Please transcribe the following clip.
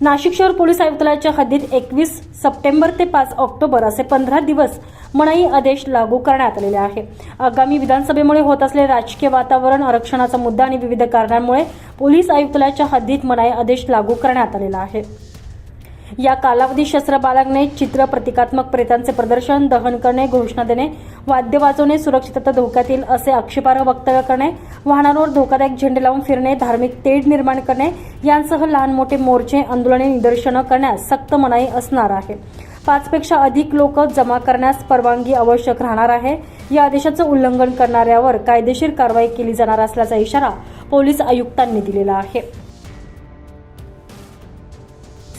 नाशिक शहर पोलीस आयुक्तालयाच्या हद्दीत एकवीस सप्टेंबर ते पाच ऑक्टोबर असे पंधरा दिवस मनाई आदेश लागू करण्यात आलेले आहे. आगामी विधानसभेमुळे होत असलेले राजकीय वातावरण आरक्षणाचा मुद्दा आणि विविध कारणांमुळे पोलीस आयुक्तालयाच्या हद्दीत मनाई आदेश लागू करण्यात आलेला आहे. या कालावधी शस्त्र बाळगणे चित्र प्रतिकात्मक प्रेतांचे प्रदर्शन दहन करणे घोषणा देणे वाद्य वाजवणे सुरक्षितता धोक्यात येईल असे आक्षेपार्ह वक्तव्य करणे वाहनांवर धोकादायक झेंडे लावून फिरणे धार्मिक तेढ निर्माण करणे यांसह लहान मोठे मोर्चे आंदोलने निदर्शनं करण्यास सक्त मनाई असणार आहे. पाचपेक्षा अधिक लोक जमा करण्यास परवानगी आवश्यक राहणार आहे. या आदेशाचं उल्लंघन करणाऱ्यावर कायदेशीर कारवाई केली जाणार असल्याचा इशारा पोलीस आयुक्तांनी दिलेला आहे.